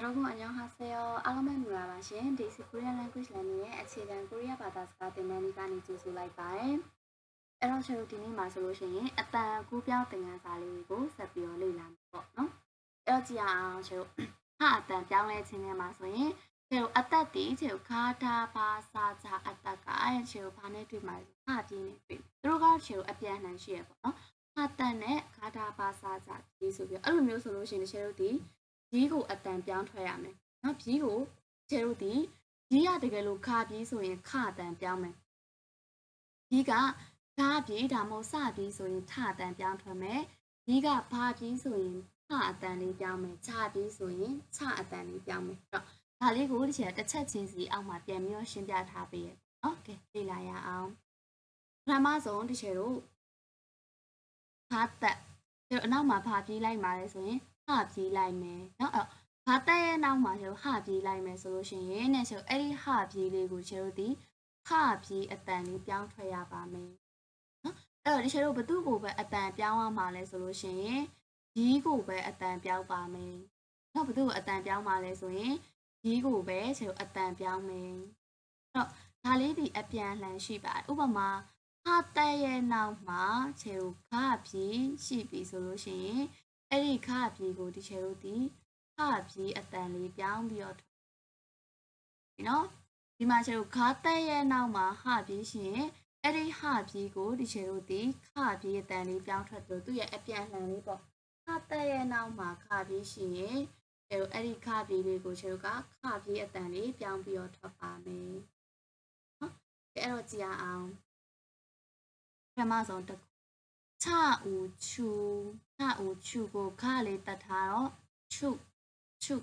여러분 안녕하세요. 알라만 무라마신 데이시 코리안 랭귀지 러닝의အခြေခံ 코리아 바다စကားသင်တန်းလေးကနေကြိုဆိုလိုက်ပါတယ်။အဲ့တော့ကျွန်တော်ဒီနေ့မှာဆိုလို့ရှိရင်အတန်ကူးပြောင်းသင်ခန်းစာလေးကိုဆက်ပြီးတော့လေ့လာမှာပေါ့နော်။အဲ့တော့ကြည့်ရအောင်ကျွန်တော်ဟာအတန်ပြောင်းလဲခြင်းထဲမှာဆိုရင်ကျွန်တော်အသက်တည်ကျွန်တော်ခါတာပါစာချအတက်ကအဲ့ကျွန်တော်ဘာနဲ့တွေ့မှာလဲဟာပြင်းနေတွေ့။သူတို့ကကျွန်တော်အပြန်လှန်ရှိရပေါ့နော်။ဟာတန်နဲ့ခါတာပါစာချဒီဆိုပြီးအဲ့လိုမျိုးဆိုလို့ရှိရင်ကျွန်တော်ဒီ ဘီးကိုအတန်ပြောင်းထွက်ရမယ်။နော်ဘီးကိုကျဲတို့ဒီဘီးရတကယ်လို့ခါပြီးဆိုရင်ခအတန်ပြောင်းမယ်။ဘီးကဓာပြီးဒါမှမဟုတ်စပြီးဆိုရင်ထအတန်ပြောင်းထွက်မယ်။ဘီးကဘာပြီးဆိုရင်ထအတန်လေးပြောင်းမယ်။ခြာပြီးဆိုရင်ခြအတန်လေးပြောင်းမယ်။အဲ့တော့ဒါလေးကိုဒီချက်တစ်ချက်ချင်းစီအောက်မှာပြန်ပြီးတော့ရှင်းပြထားပေးရ။နော်ကဲလေ့လာရအောင်။ပထမဆုံးဒီချက်တို့ခါတက်ဒီအနောက်မှာဘာပြီးလိုက်မှာလဲဆိုရင် ဟပြေးလိုက်မယ်เนาะအဲ့ဘာတက်ရဲ့နောက်မှာကျတော့ဟပြေးလိုက်မယ်ဆိုလို့ရှိရင်နဲ့ဆိုအဲ့ဒီဟပြေးလေးကိုကျတို့ဒီဟပြေးအတန်လေးပြောင်းထွက်ရပါမယ်เนาะအဲ့တော့ဒီကျတို့ဘသူ့ကိုပဲအတန်ပြောင်းရမှာလဲဆိုလို့ရှိရင်ဒီကိုပဲအတန်ပြောင်းပါမယ်เนาะဘသူ့ကိုအတန်ပြောင်းပါလဲဆိုရင်ဒီကိုပဲကျတို့အတန်ပြောင်းမယ်အဲ့တော့ဒါလေးဒီအပြန်လှန်ရှိပါတယ်ဥပမာဟာတက်ရဲ့နောက်မှာခြေကိုခပြေးရှိပြီဆိုလို့ရှိရင် အဲ့ဒီခအပြေကိုဒီချေတို့ဒီခအပြေအတန်လေးပြောင်းပြီးတော့ဒီနော်ဒီမှာချေတို့ခါတက်ရဲ့နောက်မှာဟပြေရှင်အဲ့ဒီဟပြေကိုဒီချေတို့ဒီခအပြေအတန်လေးပြောင်းထွက်ပြီးသူ့ရဲ့အပြန်လှန်လေးပေါ့ခတက်ရဲ့နောက်မှာခပြေရှင်ချေတို့အဲ့ဒီခပြေလေးကိုချေတို့ကခပြေအတန်လေးပြောင်းပြီးတော့ထွက်ပါမယ်နော်အဲ့တော့ကြည့်အောင်ပထမဆုံးတစ်ချဦးချူ ချဦးချူကိုခလေးတတ်ထားတော့ချူချူ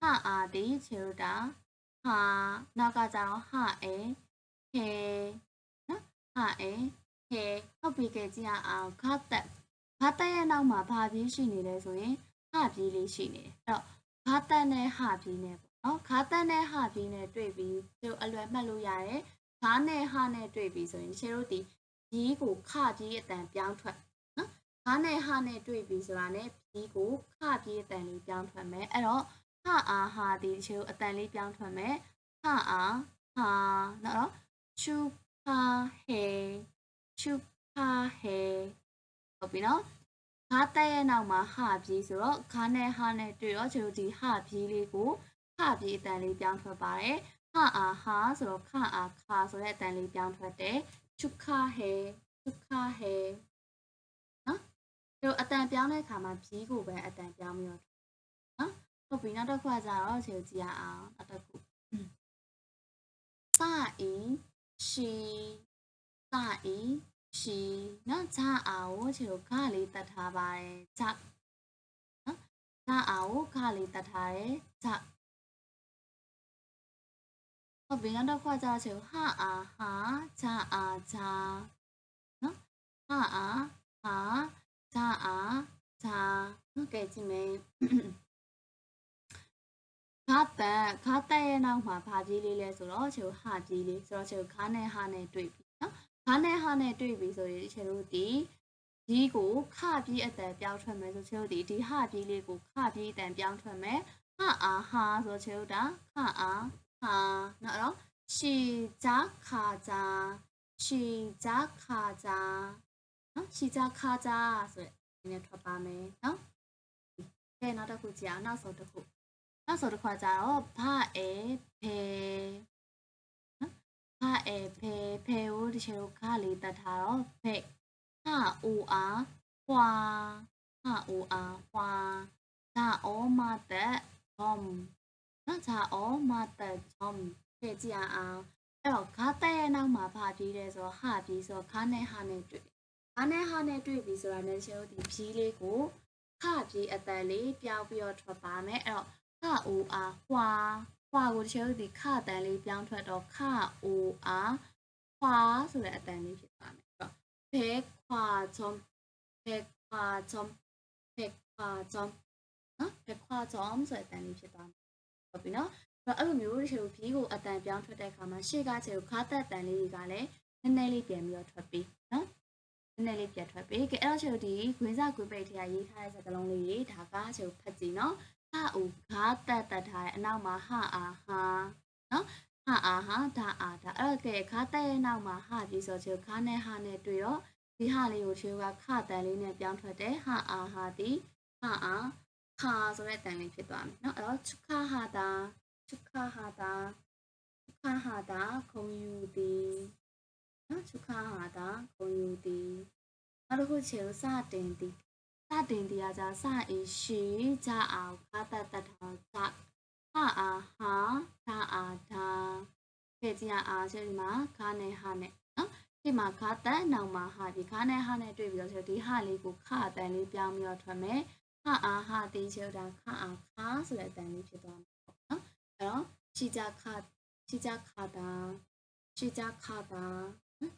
ဟအာဒီချေရတာဟာနောက်ကကြတော့ဟာအဲခဲနော်ဟာအဲခဲဟုတ်ပြီကြကြည့်အောင်ခတ်တက်ခတ်တက်ရဲ့နောက်မှာဘာပြေးရှိနေလဲဆိုရင်ဟာပြေးလေးရှိနေတယ်အဲ့တော့ခတ်တက်နဲ့ဟာပြေးနဲ့ပေါ့နော်ခါတက်နဲ့ဟာပြေးနဲ့တွေ့ပြီးသူအလွယ်မှတ်လို့ရတယ်ခါနဲ့ဟာနဲ့တွေ့ပြီးဆိုရင်ရှေတို့ဒီဒီကိုခကြီးအတန်ပြောင်းထွက် နော်ခါနဲ့ဟာနဲ့တွေ့ပြီဆိုတာနဲ့ဒီကိုခကြီးအတန်လေးပြောင်းထွက်မယ်အဲ့တော့ခအားဟာဒီချေအတန်လေးပြောင်းထွက်မယ်ခအားဟာနော်ချူခါဟေချူခါဟေဟုတ်ပြီနော်ခါတဲ့ရဲ့နောက်မှာဟာပြေးဆိုတော့ခါနဲ့ဟာနဲ့တွေ့တော့ကျွန်တော်ဒီဟာပြေးလေးကိုခပြေးအတန်လေးပြောင်းထွက်ပါတယ်ခအားဟာဆိုတော့ခအားခါဆိုတဲ့အတန်လေးပြောင်းထွက်တယ်ชุခါဟဲชุခါဟဲနော် တို့အတန်ပြောင်းတဲ့အခါမှာဖြီးကိုပဲအတန်ပြောင်းပြီးတော့နော်ဟုတ်ပြီနောက်တစ်ခုကကြတော့ခြေကြည့်ရအောင်နောက်တစ်ခုစာအီရှီစာအီရှီနော်ဂျာအောင်ခြေကိုခါလေးတတ်ထားပါတယ်ဂျာနော်ဂျာအောင်ခါလေးတတ်ထားတယ်ဂျာဟုတ်ပြီနောက်တစ်ခါကြာချေဟာအာဟာဂျာအာဂျာနော်ဟာအာဟာ ဂျာအာဂျာဟုတ်ကဲ့ကြည့်မယ်ခါတန်ခါတက်ရဲ့နောက်မှာဘာကြီးလေးလဲဆိုတော့ချေဟာကြီးလေးဆိုတော့ချေခါနဲ့ဟာနဲ့တွေ့ပြီနော်ခါနဲ့ဟာနဲ့တွေ့ပြီဆိုရင်ချေတို့ဒီဒီကိုခပြီးအတန်ပြောင်းထွက်မယ် ဆိုချေတို့ဒီဒီဟာပြီးလေးကိုခပြီးအတန် ပြောင်းထွက်မယ် ဟာအာဟာဆိုချေတို့ဒါခအာဟာနော်အဲ့တော့ရှီဂျာခါဂျာရှီဂျာခါဂျာ နော်ရှီဂျာခါဂျာဆိုတဲ့ဒီနဲ့ထွက်ပါမယ်နော်ကဲနောက်တစ်ခုကြည့်အောင်နောက်ဆုံးတစ်ခုနောက်ဆုံးတစ်ခါကြတော့ဘာအဲဖေနော်ဘာအဲဖေဖေကိုဒီချေကိုခါလေးတတ်ထားတော့ဖေဟာအိုအားဟွာဟာအိုအားဟွာဒါအောမတဲ့ဘုံနော်ဒါအောမတဲ့ဘုံထည့်ကြည့်အောင်အဲ့တော့ခါတက်ရဲ့နောက်မှာဘာပြီးလဲဆိုတော့ဟာပြီးဆိုတော့ခါနဲ့ဟာနဲ့တွေ့ ခါနဲ့ဟာနဲ့တွေ့ပြီဆိုတာနဲ့ရှင်းလို့ဒီဖြီးလေးကိုခပြီးအတန်လေးပြောင်းပြီးတော့ထွက်ပါမယ်အဲ့တော့ခအိုအားဟွာဟွာကိုရှင်းလို့ဒီခအတန်လေးပြောင်းထွက်တော့ခအိုအားဟွာဆိုတဲ့အတန်လေးဖြစ်သွားမယ်အဲ့တော့ဖေခွာချွန်ဖေခွာချွန်ဖေခွာချွန်နော်ဖေခွာချွန်ဆိုတဲ့အတန်လေးဖြစ်သွားမယ်ဟုတ်ပြီနော်အဲ့လိုမျိုးဒီချေကိုဖြီးကိုအတန်ပြောင်းထွက်တဲ့အခါမှာရှေ့ကချေကိုခါတက်တန်လေးတွေကလည်းနည်းနည်းလေးပြန်ပြီးတော့ထွက်ပြီးနော် နည်းနည်းလေးပြတ်ထွက်ပြီကဲအဲ့တော့ချုပ်ဒီဂွေးစာဂွေးပိတ်ထရရေးထားတဲ့စကားလုံးလေးတွေဒါကချုပ်ဖတ်ကြည့်နော်ဟာအူဂါတတ်တတ်ထားတဲ့အနောက်မှာဟာအာဟာနော်ဟာအာဟာဒါအာဒါအဲ့တော့ကဲခါတက်ရဲ့နောက်မှာဟာပြီးဆိုချုပ်ခါနဲ့ဟာနဲ့တွေ့တော့ဒီဟာလေးကိုချုပ်ကခတန်လေးနဲ့ပြောင်းထွက်တယ်ဟာအာဟာဒီဟာအာခါဆိုတဲ့တန်လေးဖြစ်သွားမယ်နော်အဲ့တော့ချုခါဟာတာချုခါဟာတာချုခါဟာတာခုံယူသည် နော်ဒုက္ခဟာတာဂုံယူသည်နောက်တစ်ခုခြေကိုစတင်သည်စတင်သည်အကြာစအေရှိကြအောင်ခါတတ်တတ်တော်ကြဟာအာဟာဒါအာဒါခဲ့ကြအာဆိုဒီမှာခါနဲ့ဟာနဲ့နော်ဒီမှာခါတန်နောင်မှာဟာဒီခါနဲ့ဟာနဲ့တွေ့ပြီးတော့ဆိုဒီဟာလေးကိုခါတန်လေးပြောင်းပြီးတော့ထွက်မယ်ဟာအာဟာတေးချေတာခါအာခါဆိုတဲ့အတန်လေးဖြစ်သွားမှာပေါ့နော်အဲ့တော့ရှိကြခါရှိကြခါတာရှိကြခါတာ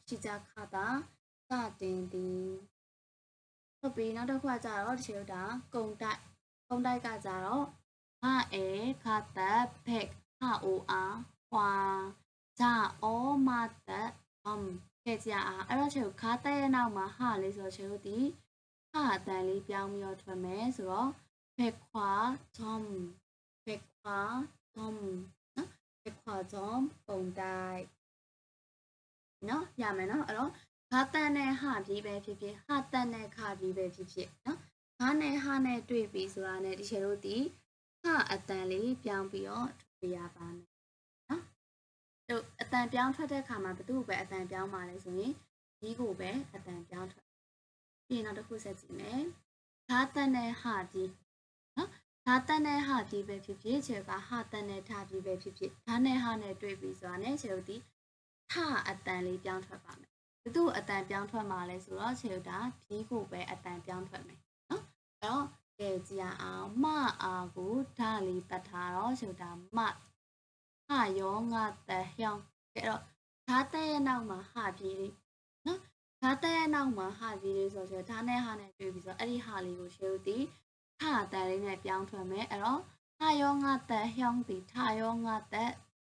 ချီကြခတာစတင်သည်ဟုတ်ပြီနောက်တစ်ခုကကြတော့ဒီချေတာကုံတိုက်ကုံတိုက်ကကြတော့ဟာအေခတ်ဘက်ဟာအိုအားဟွာဂျာအောမတ်အမ်ခဲ့ကြအားအဲ့တော့ချေခါတဲ့ရဲ့နောက်မှာဟာလေးဆိုချေတို့ဒီဟာအတန်လေးပြောင်းပြီးတော့ထွက်မယ်ဆိုတော့ဘက်ခွာဂျုံဘက်ခွာဂျုံနော်ဘက်ခွာဂျုံပုံတိုက် နော်ရမယ်နော်အဲ့တော့ခါတန်နဲ့ဟာပြီးပဲဖြစ်ဖြစ်ဟာတန်နဲ့ခါပြီးပဲဖြစ်ဖြစ်နော်ဟာနဲ့ဟာနဲ့တွေ့ပြီးဆိုတာနဲ့ဒီချေတို့ဒီဟာအတန်လေးပြောင်းပြီးတော့ထွက်ရပါမယ်တို့အတန်ပြောင်းထွက်တဲ့ခါမှာဘသူ့ကိုပဲအတန်ပြောင်းပါလဲဆိုရင်ဒီကိုပဲအတန်ပြောင်းထွက်ပြီးနောက်တစ်ခုဆက်ကြည့်မယ်ဓာတ်တန်နဲ့ဟာဒီနော်ဓာတ်တန်နဲ့ဟာဒီပဲဖြစ်ဖြစ်ခြေကဟာတန်နဲ့ဓာတ်ဒီပဲဖြစ်ဖြစ်ဓာတ်နဲ့ဟာနဲ့တွေ့ပြီးဆိုတာနဲ့ခြေတို့ဒီ ဟာအတန်လေးပြောင်းထွက်ပါမယ်ဘသူ့အတန်ပြောင်းထွက်မှာလဲဆိုတော့ခြေတို့ဒါဖြီးကိုပဲအတန်ပြောင်းထွက်မယ်နော်အဲ့တော့ကဲကြည့်အောင်မအာကိုဓာတ်လေးတတ်ထားတော့ခြေတို့ဒါမဟာယောငါတဟျောင်းအဲ့တော့ဓာတ်တဲ့ရဲ့နောက်မှာဟာပြေးလေးနော်ဓာတ်တဲ့ရဲ့နောက်မှာဟာပြေးလေးဆိုတော့ဓာတ်နဲ့ဟာနဲ့တွေ့ပြီးဆိုအဲ့ဒီဟာလေးကိုရှေ့ဦးတီဟာတန်လေးနဲ့ပြောင်းထွက်မယ်အဲ့တော့ဟာယောငါတဟျောင်းတီထာယောငါတ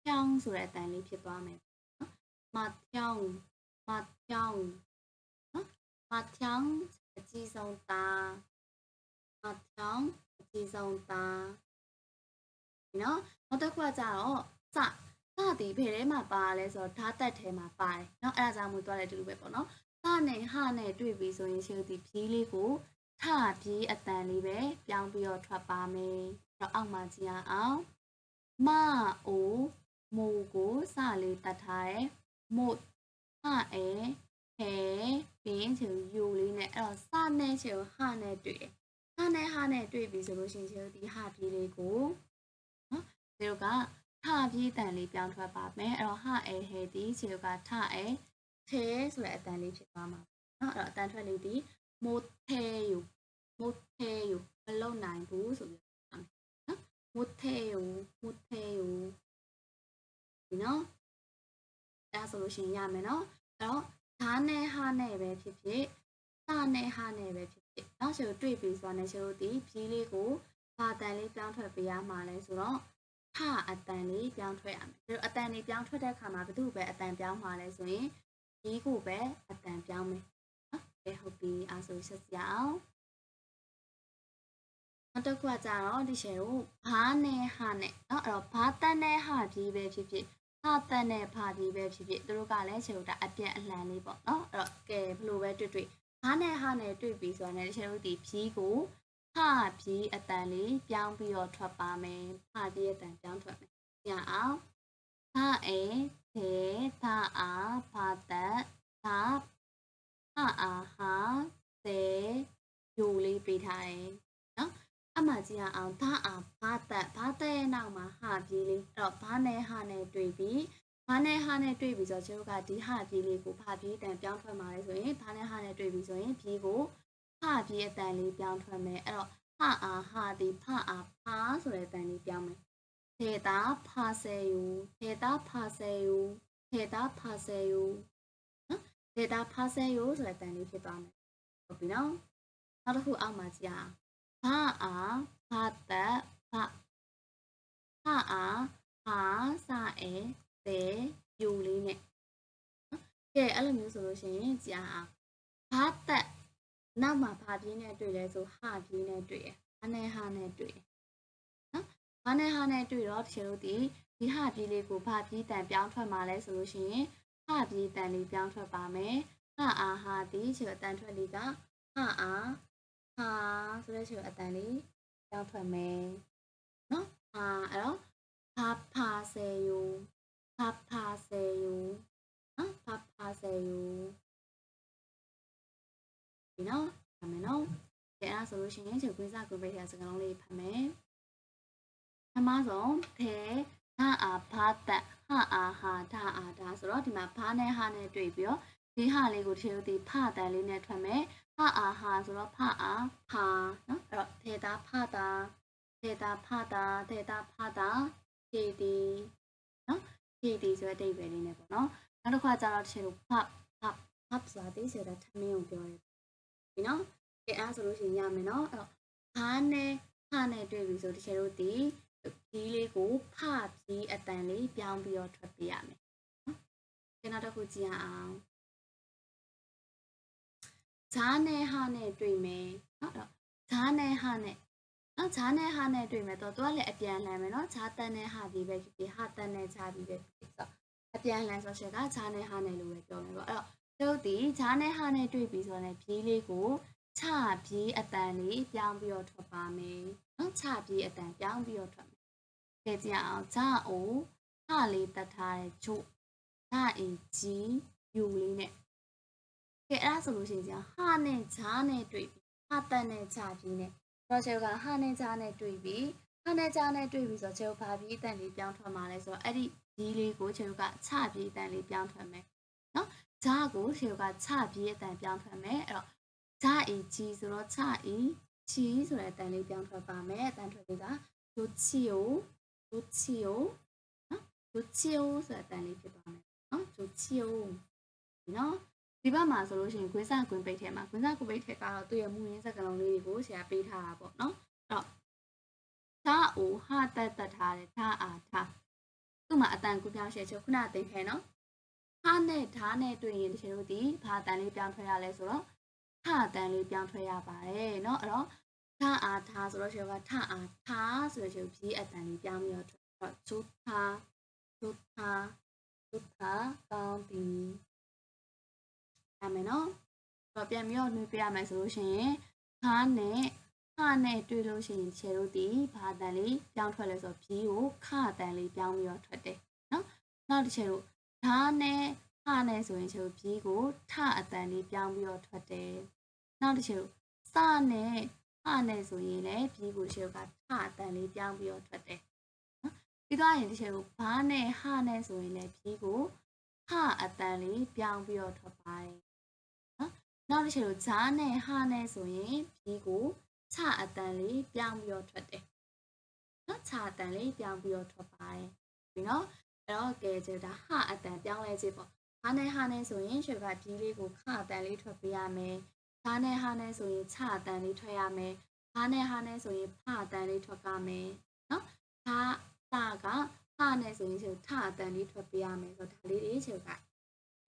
ဟျောင်းဆိုတဲ့အတန်လေးဖြစ်သွားမယ်နော် မာပြောင်းမာပြောင်းနော်မာပြောင်းအကြီးဆုံးသားမာပြောင်းအကြီးဆုံးသားနော်နောက်တစ်ခုကကြတော့စစသည်ဘယ်ထဲမှာပါလဲဆိုတော့ဓာတ်တက်ထဲမှာပါတယ်နော်အဲ့ဒါကြောင့်မို့တွားတယ်တူတူပဲပေါ့နော်စနဲ့ဟနဲ့တွေ့ပြီဆိုရင်ရှေ့ဒီဖြီးလေးကိုထပြေးအတန်လေးပဲပြောင်းပြီးတော့ထွက်ပါမယ်အဲ့တော့အောက်မှာကြည့်အောင်မအိုမိုကိုစလေးတတ်ထားတယ် moat ဟအဲဟဲဘင်းချေယူလေးနဲ့အဲ့တော့စနဲ့ချေဟနဲ့တွေ့တယ်ဟနဲ့ဟနဲ့တွေ့ပြီဆိုလို့ရှင်ချေဒီဟပြေးလေးကိုနော်ချေကထပြေးတန်လေးပြောင်းထွက်ပါမယ်အဲ့တော့ဟအဲဟဲဒီချေကထအဲထဲဆိုတဲ့အတန်လေးဖြစ်သွားမှာနော်အဲ့တော့အတန်ထွက်လေးဒီ moat ထဲယူ moat ထဲယူမလုံနိုင်ဘူးဆိုပြီးနော် moat ထဲယူ moat ထဲယူဒီနော် အဲဆိုလို့ရှိရင်ရမယ်เนาะအဲ့တော့ဓာနဲ့ဟာနဲ့ပဲဖြစ်ဖြစ်စနဲ့ဟာနဲ့ပဲဖြစ်ဖြစ်เนาะခြေကိုတွေ့ပြီးဆိုတာနဲ့ခြေတို့ဒီဖြီးလေးကိုဘာတန်လေးပြောင်းထွက်ပေးရမှာလဲဆိုတော့ထအတန်လေးပြောင်းထွက်ရမယ်။ဒါအတန်လေးပြောင်းထွက်တဲ့အခါမှာဘယ်သူပဲအတန်ပြောင်းမှာလဲဆိုရင်ဒီကိုပဲအတန်ပြောင်းမယ်။နော်။ကဲဟုတ်ပြီ။အဲဆိုဆက်ကြအောင်။နောက်တစ်ခုကကြတော့ဒီရှယ်ကိုဘာနဲ့ဟာနဲ့နော်အဲ့တော့ဘာတက်နဲ့ဟာပြီးပဲဖြစ်ဖြစ် ဟာတက်နဲ့ဘာပြီးပဲဖြစ်ဖြစ်သူတို့ကလည်းခြေတို့အပြက်အလှန်လေးပေါ့နော်အဲ့တော့ကဲဘလို့ပဲတွေ့တွေ့ဘာနဲ့ဟာနဲ့တွေ့ပြီးဆိုတာနဲ့ခြေတို့ဒီဖြီးကိုဖပြီးအတန်လေးပြောင်းပြီးတော့ထွက်ပါမယ်ဖပြီးအတန်ပြောင်းထွက်မယ်ညအောင်ဖအေဒေသာအာဖတ်သာဖအာဟာသေယူလေးပေးထားတယ်နော် အမှကြည့်ရအောင်သာအာဘာတက်ဘာတက်ရဲ့နောက်မှာဟာပြေးလေးအဲ့တော့ဘာနဲ့ဟာနဲ့တွေ့ပြီးဘာနဲ့ဟာနဲ့တွေ့ပြီးဆိုတော့ကျတို့ကဒီဟာပြေးလေးကိုဖပြေးတန်ပြောင်းထွက်มาလဲဆိုရင်ဘာနဲ့ဟာနဲ့တွေ့ပြီးဆိုရင်ပြေးကိုဖပြေးအတန်လေးပြောင်းထွက်မယ်အဲ့တော့ဖအားဟာဒီဖအားဖာဆိုတဲ့အတန်လေးပြောင်းမယ်ထေတာဖာဆယ်ယူထေတာဖာဆယ်ယူထေတာဖာဆယ်ယူနော်ထေတာဖာဆယ်ယူဆိုတဲ့အတန်လေးဖြစ်သွားမယ်ဟုတ်ပြီနော်နောက်တစ်ခုအောက်မှာကြည့်အောင် ဖအားဖတ်တက်ဖဖအားဟာစာအဲသေယူလေးနဲ့ကဲအဲ့လိုမျိုးဆိုလို့ရှိရင်ကြားအောင်ဘာတက်နောက်မှာဘာပြင်းနဲ့တွေ့လဲဆိုဟာပြင်းနဲ့တွေ့ရယ်။အနဲ့ဟာနဲ့တွေ့ရယ်ဘာနဲ့ဟာနဲ့တွေ့တော့တချို့တို့ဒီဒီဟာပြေးလေးကိုဘာပြေးတန်ပြောင်းထွက်มาလဲဆိုလို့ရှိရင်ဟာပြေးတန်လေးပြောင်းထွက်ပါမယ်ဟာအားဟာဒီချေအတန်ထွက်လေးကဟာအား ဟာဆိုတဲ့ချေအတန်လေးပြောင်းထွက်မယ်နော်ဟာအဲ့တော့ဘာဖာဆယ်ယူဘာဖာဆယ်ယူနော်ဘာဖာဆယ်ယူဒီနော်ဖတ်မယ်နော်ကဲအဲ့ဒါဆိုလို့ရှိရင်ချေကွင်းစားကွင်းပိတ်တဲ့စကားလုံးလေးဖတ်မယ်ပထမဆုံးထဲဟာအာဘာတက်ဟာအာဟာဒါအာဒါဆိုတော့ဒီမှာဘာနဲ့ဟာနဲ့တွေ့ပြီးတော့ ဒီဟာလေးကိုတချို့ဒီဖတန်လေးနဲ့ထွက်မယ်ဟာအာဟာဆိုတော့ဖအာဖာနော်အဲ့တော့ထေတာဖတာထေတာဖတာထေတာဖတာခြေတီနော်ခြေတီဆိုတဲ့အဓိပ္ပာယ်လေးနဲ့ပေါ့နော်နောက်တစ်ခါကျတော့တချို့ဖပ်ဖပ်ဖပ်ဆိုတာသိစေတာထမင်းကိုပြောတယ်ဒီနော်ကဲအဲ့ဆိုလို့ရှိရင်ရမယ်နော်အဲ့တော့ဘာနဲ့ဟာနဲ့တွေ့ပြီဆိုတချို့ဒီဒီလေးကိုဖပြီးအတန်လေးပြောင်းပြီးတော့ထွက်ပြရမယ်နော်။ဒီနောက်တစ်ခုကြည့်ရအောင်။ ဈာနဲ့ဟာနဲ့တွေ့မယ်နော်။အဲ့တော့ဈာနဲ့ဟာနဲ့နော်ဈာနဲ့ဟာနဲ့တွေ့မယ်တော့သူကလည်းအပြန်လှန်မယ်နော်။ဈာတန်နဲ့ဟာပြီးပဲဖြစ်ဖြစ်ဟာတန်နဲ့ဈာပြီးပဲဖြစ်ဆိုအပြန်လှန်ဆိုချက်ကဈာနဲ့ဟာနဲ့လို့ပဲပြောမယ်ပေါ့။အဲ့တော့တို့ဒီဈာနဲ့ဟာနဲ့တွေ့ပြီဆိုတော့ဖြီးလေးကိုချပြေးအတန်လေးပြောင်းပြီးတော့ထွက်ပါမယ်။နော်ချပြေးအတန်ပြောင်းပြီးတော့ထွက်ကြည့်ကြအောင်ဂျာအိုဟာလေးတတ်ထားတဲ့ဂျိုဂျာအင်ဂျီယူလေးနဲ့ ကဲအဲ့ဒါဆိုလို့ရှိရင်ဟာနဲ့ဂျာနဲ့တွေ့ပြီးဟာတက်နဲ့ဂျာပြီးနဲ့တော့ချေကဟာနဲ့ဂျာနဲ့တွေ့ပြီးဟာနဲ့ဂျာနဲ့တွေ့ပြီးဆိုတော့ချေဘာပြီးအတန်လေးပြောင်းထွက်มาလဲဆိုတော့အဲ့ဒီဂျီလေးကိုချေကချပြီးအတန်လေးပြောင်းထွက်မယ်နော်ဂျာကိုချေကချပြီးအတန်ပြောင်းထွက်မယ်အဲ့တော့ဂျာအင်ဂျီဆိုတော့ချအင်ချီဆိုတဲ့အတန်လေးပြောင်းထွက်ပါမယ်အတန်ထွက်လေးကဒိုချီယိုဒိုချီယိုနော်ဒိုချီယိုဆိုတဲ့အတန်လေးဖြစ်သွားမယ်နော်ဒိုချီယိုဒီနော် ဒီဘက်မှာဆိုလို့ရှိရင်ခွင်းစာခွင်းပိတ်ထဲမှာခွင်းစာခွင်းပိတ်ထဲကတော့သူ့ရဲ့မူရင်းစကားလုံးလေးတွေကိုဆရာပေးထားတာပေါ့နော်အဲ့တော့သာအိုဟာတတ်တတ်ထားတယ်သာအာသာသူ့မှာအတန်ကူပြောင်းရှယ်ချက်ခုနသိခဲနော်ဟာနဲ့ဓာနဲ့တွေ့ရင်တချို့တို့ဒီဘာအတန်လေးပြောင်းထွက်ရလဲဆိုတော့ဟာအတန်လေးပြောင်းထွက်ရပါတယ်နော်အဲ့တော့သာအာသာဆိုတော့ရှင်ကသာအာသာဆိုတဲ့ရှင်ပြီးအတန်လေးပြောင်းပြီးတော့ထွက်တော့ဇုသာဇုသာဇုသာကောင်းပြီ ရမယ်နော်တော့ပြန်ပြီးတော့နှွေးပြရမယ်ဆိုလို့ရှိရင်ခါနဲ့ခါနဲ့တွေ့လို့ရှိရင်ခြေတို့ဒီဘာတန်လေးပြောင်းထွက်လဲဆိုတော့ဘီကိုခါတန်လေးပြောင်းပြီးတော့ထွက်တယ်နော်နောက်တစ်ခြေတို့ဓာနဲ့ခါနဲ့ဆိုရင်ခြေတို့ဘီကိုထအတန်လေးပြောင်းပြီးတော့ထွက်တယ်နောက်တစ်ခြေတို့စနဲ့ခါနဲ့ဆိုရင်လည်းဘီကိုခြေတို့ကထအတန်လေးပြောင်းပြီးတော့ထွက်တယ်ပြီးတော့ရင်တစ်ချက်ကိုဘာနဲ့ဟနဲ့ဆိုရင်လည်းဖြီးကိုဟအတန်လေးပြောင်းပြီးတော့ထွက်ပါတယ် နော်နောက်တစ်ချက်ကိုဂျာနဲ့ဟနဲ့ဆိုရင်ပြီးကိုချအတန်လေးပြောင်းပြီးတော့ထွက်တယ်နော်ချအတန်လေးပြောင်းပြီးတော့ထွက်ပါတယ်ပြီးနော်အဲ့တော့ကဲကြတာဟအတန်ပြောင်းလဲခြင်းပေါ့ဟာနဲ့ဟာနဲ့ဆိုရင်ရွှေကပြီးလေးကိုခအတန်လေးထွက်ပေးရမယ်ဓာတ်နဲ့ဟာနဲ့ဆိုရင်ချအတန်လေးထွက်ရမယ်ဓာတ်နဲ့ဟာနဲ့ဆိုရင်ဖအတန်လေးထွက်ပါမယ်နော်ဓာတ်တာကဖနဲ့ဆိုရင်ထအတန်လေးထွက်ပေးရမယ်ဆိုတော့ဒါလေးတွေချုပ်က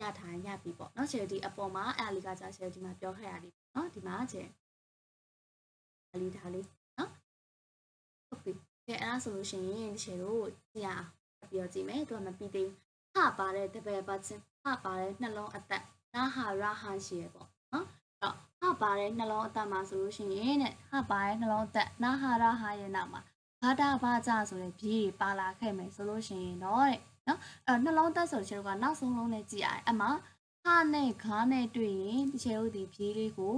ရထားရပြီပေါ့နော်ချေဒီအပေါ်မှာအဲ့လေးကကြာချေဒီမှာပြောခဲ့ရလေးနော်ဒီမှာချေအလီဒါလေးနော်ဟုတ်ပြီကဲအဲ့ဒါဆိုလို့ရှိရင်ချေတို့ကြည့်အောင်ပြောကြည့်မယ်သူကမပြီးသေးဘူးထပါတဲ့တပည့်ပတ်ချင်းထပါတဲ့နှလုံးအသက်နာဟာရဟာရှိရပေါ့နော်တော့ဟပါတဲ့နှလုံးအသက်မှာဆိုလို့ရှိရင်တဲ့ဟပါတဲ့နှလုံးအသက်နာဟာရဟာရဲ့နောက်မှာဘာတာဘာကြဆိုတဲ့ပြေးပါလာခဲ့မယ်ဆိုလို့ရှိရင်တော့တဲ့ နော်အဲ့နှလုံးသက်ဆိုတဲ့ချေကနောက်ဆုံးလုံးနဲ့ကြည့်ရတယ်အမှဟာနဲ့ခါနဲ့တွေ့ရင်ဒီချေတို့ဒီပြေးလေးကို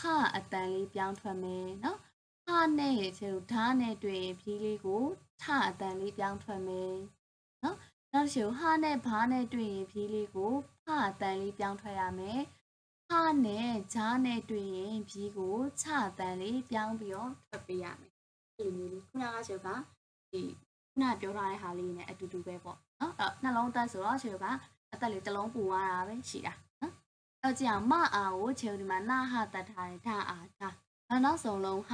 ဟာအတန်လေးပြောင်းထွက်မယ်နော်ဟာနဲ့ချေတို့ဓာတ်နဲ့တွေ့ရင်ပြေးလေးကိုထအတန်လေးပြောင်းထွက်မယ်နော်နောက်ချေဟာနဲ့ဘာနဲ့တွေ့ရင်ပြေးလေးကိုဖအတန်လေးပြောင်းထွက်ရမယ်ဟာနဲ့ဂျားနဲ့တွေ့ရင်ဘီကိုချတန်လေးပြောင်းပြီးတော့ထွက်ပေးရမယ်ဒီလိုမျိုးလေးခုနကချေကဒီခုနပြောထားတဲ့ဟာလေးနဲ့အတူတူပဲပေါ့ နော်အဲ့နှလုံးသက်ဆိုတော့ချေကအသက်လေးတစ်လုံးပူသွားတာပဲရှိတာနော်အဲ့ကြည့်အောင်မအားကိုချေဒီမှာနာဟတတ်ထားတယ်ဓာအားဓာနောက်ဆုံးလုံးဟ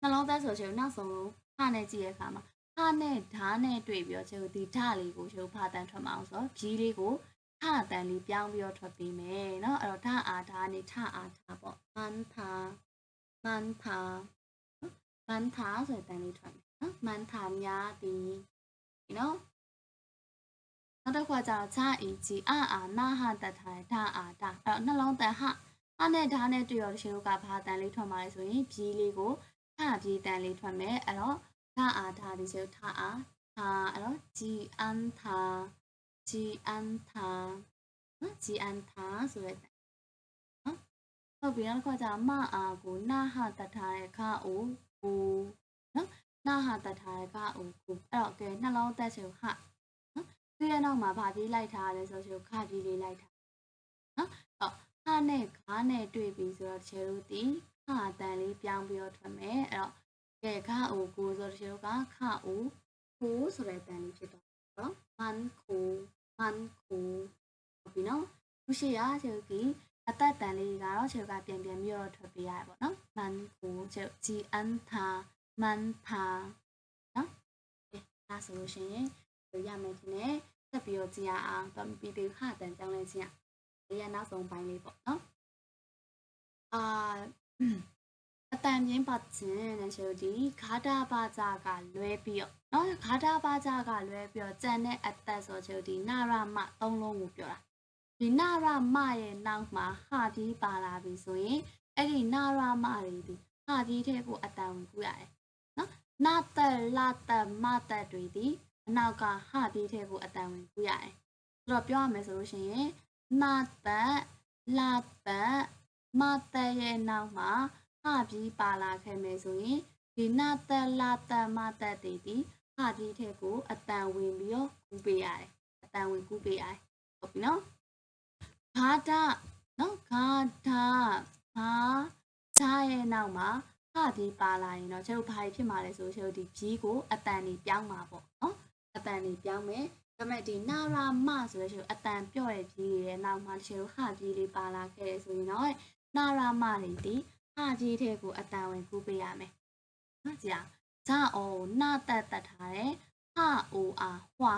နှလုံးသက်ဆိုချေနောက်ဆုံးလုံးဟနဲ့ကြည့်ရခါမှာဟာနဲ့ဓာနဲ့တွေ့ပြီးတော့ချေဒီဓာလေးကိုချေဖာတန်ထွက်မအောင်ဆိုတော့ဘီလေးကိုထအတန်လေးပြောင်းပြီးတော့ထွက်ပေးမယ်เนาะအဲ့တော့ဓာအားဓာနေထအားဓာပေါ့မန်သာမန်သာမန်သာဆိုတဲ့တန်လေးထွက်မယ် နော်မှန်တာများသည်ဒီနော် နောက်တစ်ခုကကျတော့ခြာအီကြီးအာအာနာဟတထိုင်ဒါအာဒါအဲ့တော့နှလုံးတန်ဟအနဲ့ဓာတ်နဲ့တွေ့ရတဲ့ရှင်တို့ကဘာတန်လေးထွက်มาလဲဆိုရင်ဖြီးလေးကိုထဖြီးတန်လေးထွက်မယ်အဲ့တော့ဓာအာဓာဒီဆိုထအာဟာအဲ့တော့ဂျီအန်သာဂျီအန်သာနော်ဂျီအန်သာဆိုတဲ့နော်ဟုတ်ပြီနောက်တစ်ခုကကျတော့မအာကိုနာဟတထိုင်ခအိုကိုနော်နာဟတထိုင်ခအိုကိုအဲ့တော့ကဲနှလုံးသက်ဆိုဟနော် သူရဲ့နောက်မှာဗာပြေးလိုက်ထားရတယ်ဆိုဆိုခပြေးလေးလိုက်ထားနော်ဟုတ်ခနဲ့ခါနဲ့တွေ့ပြီဆိုတော့တချေတို့ဒီခအတန်လေးပြောင်းပြီးတော့ထွက်မယ်အဲ့တော့ကဲခအိုကိုဆိုတော့တချေတို့ကခအိုကိုဆိုတဲ့အတန်လေးဖြစ်တော့နော်မန်ကိုမန်ကိုဟုတ်ပြီနော်ခုရှိရချေတို့ဒီအသက်တန်လေးကတော့ချေတို့ကပြန်ပြန်ပြီးတော့ထွက်ပေးရတယ်ပေါ့နော်မန်ကိုချေတို့ဂျီအန်သာမန်သာနော်ကဲဒါဆိုလို့ရှိရင် လို့ရမယ်ထင်တယ်ဆက်ပြီးတော့ကြည့်ရအောင်ဗမပီသေးခတန်ကြောင်းလဲချင်းရရနောက်ဆုံးပိုင်းလေးပေါ့နော်အာအတန်မြင့်ပါခြင်းနဲ့ဆိုဒီဂါတာပါကြကလွဲပြီးတော့နော်ဂါတာပါကြကလွဲပြီးတော့ကြံတဲ့အသက်ဆိုချိုဒီနာရမသုံးလုံးကိုပြောတာဒီနာရမရဲ့နောက်မှာဟာပြီးပါလာပြီဆိုရင်အဲ့ဒီနာရမတွေဒီဟာပြီးတဲ့ကိုအတန်ဝင်ကူရတယ်နော်နာတလတမတတွေဒီ အနောက်ကဟာပြီးတဲ့ကိုအတန်ဝင်ကူရတယ်ဆိုတော့ပြောရမယ်ဆိုလို့ရှိရင်နာတက်လာတက်မတက်ရဲ့နောက်မှာဟာပြီးပါလာခဲ့မယ်ဆိုရင်ဒီနာတက်လာတက်မတက်တွေဒီဟာပြီးတဲ့ကိုအတန်ဝင်ပြီးတော့ကူပေးရတယ်အတန်ဝင်ကူပေးရတယ်ဟုတ်ပြီနော်ဂါဒနော်ဂါဒဘာဓာရဲ့နောက်မှာဟာပြီးပါလာရင်တော့ကျုပ်ဘာဖြစ်မှာလဲဆိုကျုပ်ဒီကြီးကိုအတန်နေပြောင်းမှာပေါ့နော် အတန်နေပြောင်းမယ်ဒါပေမဲ့ဒီနာရာမဆိုတဲ့ကျုပ်အတန်ပြော့ရဲ့ကြီးရဲ့နောက်မှာကျုပ်ဟာကြီးလေးပါလာခဲ့တယ်ဆိုရင်တော့နာရာမတွေဒီဟာကြီးတဲ့ကိုအတန်ဝင်ကူးပေးရမယ်နော်ကြာဇာအောနာတက်တက်ထားတယ်ဟာအိုအာဟွာ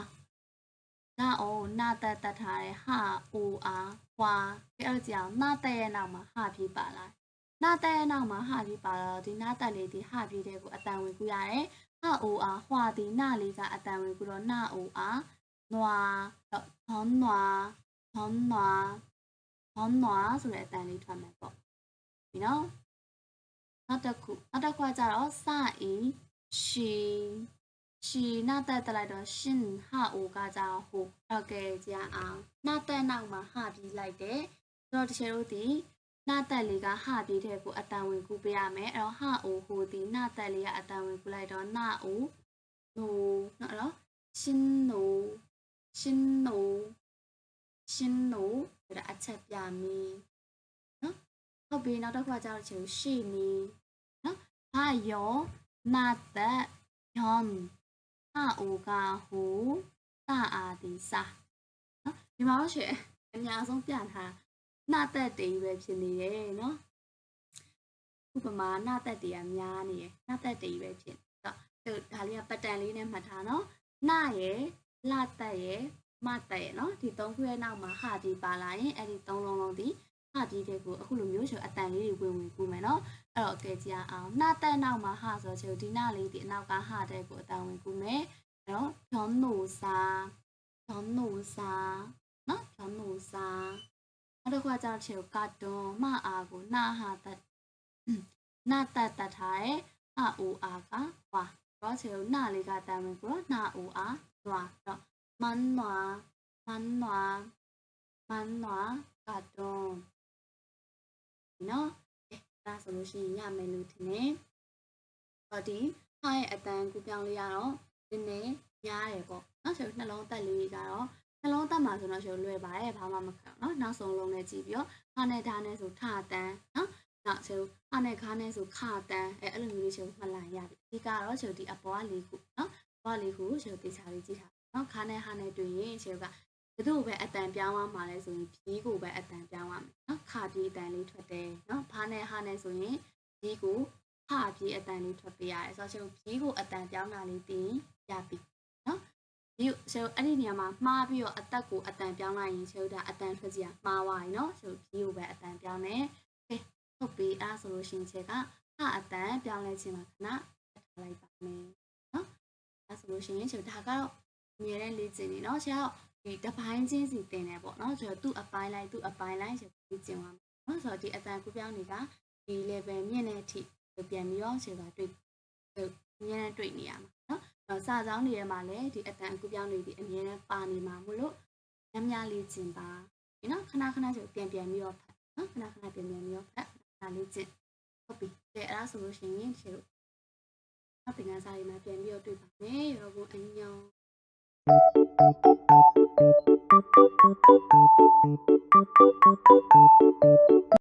ဇာအောနာတက်တက်ထားတယ်ဟာအိုအာဟွာအဲ့တော့ကြာနာတက်ရဲ့နောက်မှာဟာပြီးပါလာနာတက်ရဲ့နောက်မှာဟာပြီးပါတော့ဒီနာတက်လေးဒီဟာပြီးတဲ့ကိုအတန်ဝင်ကူးရတယ် ဟာအိုအာဟွာဒီနာလေးကအတန်ဝင်ကူးတော့နာအိုအာနွာတော့ဟွန်နွာဟွန်နွာဟွန်နွာဆိုတဲ့အတန်လေးထွက်မယ်ပေါ့ဒီနော်နောက်တစ်ခုနောက်တစ်ခုကကြတော့စအီရှီရှီနာတက်တက်လိုက်တော့ရှင်ဟာအိုကကြတော့ဟိုဟုတ်ကဲ့ကြအောင်နာတက်နောက်မှာဟာပြီးလိုက်တယ်ဆိုတော့တချို့တို့ဒီ နာတက်လေးကဟာပြီးတဲ့ကိုအတန်ဝင်ကူပေးရမယ်အဲ့တော့ဟာအိုဟိုဒီနာတက်လေးကအတန်ဝင်ကူလိုက်တော့နာအိုနိုနော်အဲ့တော့ရှင်နိုရှင်နိုရှင်နိုဒါအချက်ပြမီနော်ဟုတ်ပြီနောက်တစ်ခုကကြောက်ချင်ရှိနီနော်ဟာယောနာတက်ယွန်ဟာအိုကဟူတာအာဒီစာနော်ဒီမှာတော့ရှင်အများဆုံးပြထား နာတက်တေးပဲဖြစ်နေတယ်နော်ဥပမာနာတက်တေးကများနေရယ်နာတက်တေးပဲဖြစ်တော့ဒါလေးကပတ်တန်လေးနဲ့မှတ်ထားနော်နာရယ်လာတက်ရယ်မတက်ရယ်နော်ဒီသုံးခုရဲ့နောက်မှာဟာဒီပါလာရင်အဲ့ဒီသုံးလုံးလုံးဒီဟာဒီတဲ့ကိုအခုလိုမျိုးဆိုအတန်လေးတွေဝင်ဝင်ကူမယ်နော်အဲ့တော့ကဲကြအောင်နာတက်နောက်မှာဟာဆိုချေဒီနာလေးဒီအနောက်ကဟာတဲ့ကိုအတန်ဝင်ကူမယ်အဲ့တော့ဖြောင်းနူစာဖြောင်းနူစာနော်ဖြောင်းနူစာ နောက်တစ်ခုကကြောက်ချေကတ်တွန်မအားကိုနာဟာတက်နာတက်တက်ထားရဲ့အအိုအားကဝါတော့ချေနာလေးကတန်ဝင်ကိုနာအိုအားနွာတော့မန်နွာမန်နွာမန်နွာကတ်တွန်နော်အဲဒါဆိုလို့ရှိရင်ရမယ်လို့ထင်တယ်ဟောဒီဟာရဲ့အတန်ကူပြောင်းလေးရတော့နည်းနည်းများတယ်ပေါ့နော်ဆိုနှလုံးသက်လေးကတော့ နှလုံးသက်မှာဆိုတော့ဆိုလွယ်ပါတယ်ဘာမှမခက်နော်နောက်ဆုံးလုံးနဲ့ကြည့်ပြီးတော့ဟာနဲ့ဓာနဲ့ဆိုထတန်းနော်နောက်ဆိုဟာနဲ့ခါနဲ့ဆိုခတန်းအဲအဲ့လိုမျိုးလေးဆိုမှတ်လိုက်ရပြီအဓိကတော့ဆိုဒီအပေါ်ကလေးခုနော်အပေါ်လေးခုဆိုတေချာလေးကြည့်ထားနော်ခါနဲ့ဟာနဲ့တွေ့ရင်ဆိုကဘသူ့ပဲအတန်ပြောင်းသွားမှာလဲဆိုရင်ပြီးကိုပဲအတန်ပြောင်းရမယ်နော်ခါပြီးအတန်လေးထွက်တယ်နော်ဘာနဲ့ဟာနဲ့ဆိုရင်ပြီးကိုခါပြီးအတန်လေးထွက်ပေးရတယ်ဆိုတော့ပြီးကိုအတန်ပြောင်းတာလေးတင်ရပြီနော် ဒီဆရာအဲ့ဒီနေရာမှာမှားပြီးတော့အသက်ကိုအတန်ပြောင်းလိုက်ရင်ဆရာဒါအတန်ထွက်စီကမှားသွားပြီနော်ဆရာဘီကိုပဲအတန်ပြောင်းတယ်ကဲဟုတ်ပြီအားဆိုလို့ရှိရင်ဆရာကအတန်ပြောင်းလဲခြင်းမှာခဏထားလိုက်ပါမယ်နော်အားဆိုလို့ရှိရင်ဆရာဒါကတော့ငယ်တဲ့လေ့ကျင့်နေနော်ဆရာကဒီတပိုင်းချင်းစီတင်တယ်ပေါ့နော်ဆရာသူ့အပိုင်းလိုက်သူ့အပိုင်းလိုက်ဆရာလေ့ကျင့်သွားမယ်နော်ဆိုတော့ဒီအတန်ကူပြောင်းတွေကဒီ level မြင့်တဲ့အထိပြန်ပြီးတော့ဆရာကတွေ့အများနဲ့တွေ့နေရမှာနော် စာကြောင်းတွေထဲမှာလည်းဒီအတန်အကူပြောင်းတွေဒီအမြဲတမ်းပါနေမှာမို့လို့များများလေးကျင်ပါဒီနော်ခဏခဏကျပြန်ပြန်ပြီးတော့ဖတ်နော်ခဏခဏပြန်ပြန်ပြီးတော့ဖတ်ခဏလေးကျင်ဟုတ်ပြီအဲအဲ့ဒါဆိုလို့ရှိရင်ဒီလိုအပင်ကစားရမှာပြန်ပြီးတော့တွေ့ပါမယ်ရောဘုံအညော